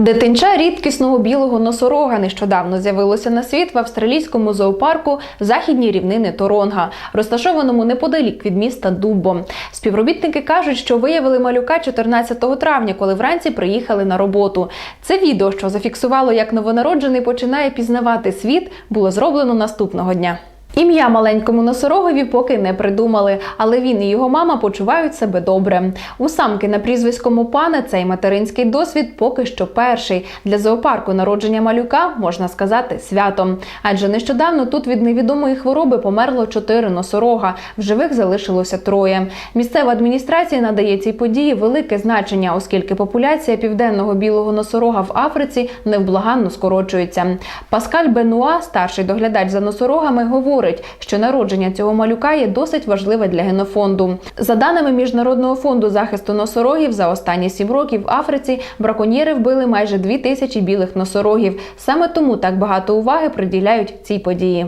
Дитинча рідкісного білого носорога нещодавно з'явилося на світ в австралійському зоопарку західні рівнини Торонга, розташованому неподалік від міста Дуббо. Співробітники кажуть, що виявили малюка 14 травня, коли вранці приїхали на роботу. Це відео, що зафіксувало, як новонароджений починає пізнавати світ, було зроблено наступного дня. Ім'я маленькому носорогові поки не придумали, але він і його мама почувають себе добре. У самки на прізвиському пане цей материнський досвід поки що перший. Для зоопарку народження малюка можна сказати святом. Адже нещодавно тут від невідомої хвороби померло чотири носорога. В живих залишилося троє. Місцева адміністрація надає цій події велике значення, оскільки популяція південного білого носорога в Африці невблаганно скорочується. Паскаль Бенуа, старший доглядач за носорогами, говорить, що народження цього малюка є досить важливе для генофонду. За даними Міжнародного фонду захисту носорогів, за останні сім років в Африці браконьєри вбили майже дві тисячі білих носорогів. Саме тому так багато уваги приділяють цій події.